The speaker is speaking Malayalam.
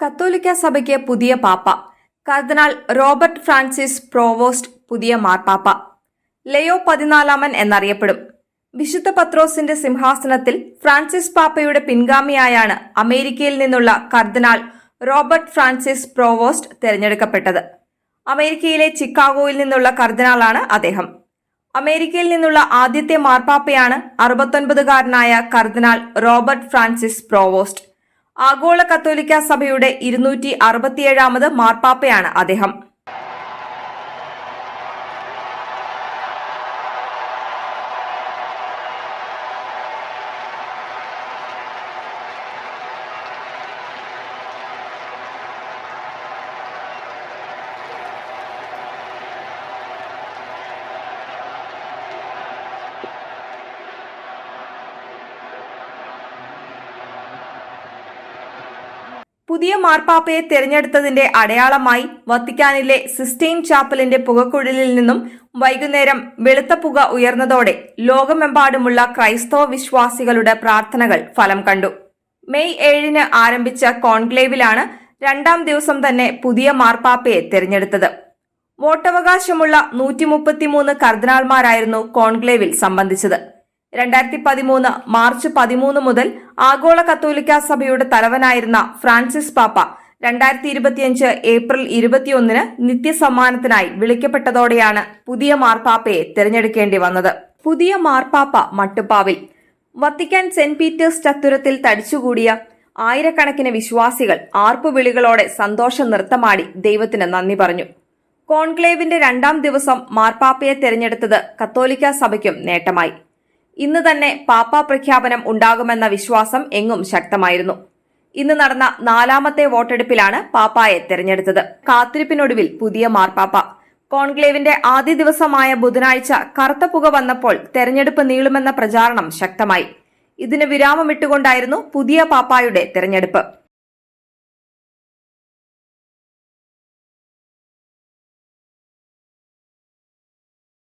കത്തോലിക്ക സഭയ്ക്ക് പുതിയ പാപ്പ. കർദിനാൾ റോബർട്ട് ഫ്രാൻസിസ് പ്രോവോസ്റ്റ് പുതിയ മാർപ്പാപ്പ. ലയോ പതിനാലാമൻ എന്നറിയപ്പെടും. വിശുദ്ധ പത്രോസിന്റെ സിംഹാസനത്തിൽ ഫ്രാൻസിസ് പാപ്പയുടെ പിൻഗാമിയായാണ് അമേരിക്കയിൽ നിന്നുള്ള കർദിനാൾ റോബർട്ട് ഫ്രാൻസിസ് പ്രോവോസ്റ്റ് തെരഞ്ഞെടുക്കപ്പെട്ടത്. അമേരിക്കയിലെ ചിക്കാഗോയിൽ നിന്നുള്ള കർദിനാളാണ് അദ്ദേഹം. അമേരിക്കയിൽ നിന്നുള്ള ആദ്യത്തെ മാർപ്പാപ്പയാണ് അറുപത്തൊൻപതുകാരനായ കർദിനാൾ റോബർട്ട് ഫ്രാൻസിസ് പ്രോവോസ്റ്റ്. ആഗോള കത്തോലിക്ക സഭയുടെ ഇരുന്നൂറ്റി അറുപത്തിയേഴാമത് മാർപ്പാപ്പയാണ് അദ്ദേഹം. പുതിയ മാർപ്പാപ്പയെ തെരഞ്ഞെടുത്തതിന്റെ അടയാളമായി വത്തിക്കാനിലെ സിസ്റ്റൈൻ ചാപ്പലിന്റെ പുകക്കുഴലിൽ നിന്നും വൈകുന്നേരം വെളുത്ത പുക ഉയർന്നതോടെ ലോകമെമ്പാടുമുള്ള ക്രൈസ്തവ വിശ്വാസികളുടെ പ്രാർത്ഥനകൾ ഫലം കണ്ടു. മെയ് ഏഴിന് ആരംഭിച്ച കോൺക്ലേവിലാണ് രണ്ടാം ദിവസം തന്നെ പുതിയ മാർപ്പാപ്പയെ തെരഞ്ഞെടുത്തത്. വോട്ടവകാശമുള്ള നൂറ്റി മുപ്പത്തിമൂന്ന് കർദിനാൾമാരായിരുന്നു കോൺക്ലേവിൽ സംബന്ധിച്ചത്. രണ്ടായിരത്തി പതിമൂന്ന് മാർച്ച് പതിമൂന്ന് മുതൽ ആഗോള കത്തോലിക്ക സഭയുടെ തലവനായിരുന്ന ഫ്രാൻസിസ് പാപ്പ രണ്ടായിരത്തി ഇരുപത്തിയഞ്ച് ഏപ്രിൽ ഇരുപത്തിയൊന്നിന് നിത്യസമ്മാനത്തിനായി വിളിക്കപ്പെട്ടതോടെയാണ് പുതിയ മാർപ്പാപ്പയെ തിരഞ്ഞെടുക്കേണ്ടി വന്നത്. പുതിയ മാർപ്പാപ്പ മട്ടുപ്പാവിൽ. വത്തിക്കാൻ സെന്റ് പീറ്റേഴ്സ് ചത്തുരത്തിൽ തടിച്ചുകൂടിയ ആയിരക്കണക്കിന് വിശ്വാസികൾ ആർപ്പുവിളികളോടെ സന്തോഷ നൃത്തമാടി ദൈവത്തിന് നന്ദി പറഞ്ഞു. കോൺക്ലേവിന്റെ രണ്ടാം ദിവസം മാർപ്പാപ്പയെ തെരഞ്ഞെടുത്തത് കത്തോലിക്ക സഭയ്ക്കും നേട്ടമായി. ഇന്ന് തന്നെ പാപ്പ പ്രഖ്യാപനം ഉണ്ടാകുമെന്ന വിശ്വാസം എങ്ങും ശക്തമായിരുന്നു. ഇന്ന് നടന്ന നാലാമത്തെ വോട്ടെടുപ്പിലാണ് പാപ്പായെ തെരഞ്ഞെടുത്തത്. കാത്തിരിപ്പിനൊടുവിൽ പുതിയ മാർപ്പാപ്പ. കോൺക്ലേവിന്റെ ആദ്യ ദിവസമായ ബുധനാഴ്ച കറുത്ത പുക വന്നപ്പോൾ തെരഞ്ഞെടുപ്പ് നീളുമെന്ന പ്രചാരണം ശക്തമായി. ഇതിന് വിരാമമിട്ടുകൊണ്ടായിരുന്നു പുതിയ പാപ്പായുടെ തെരഞ്ഞെടുപ്പ്.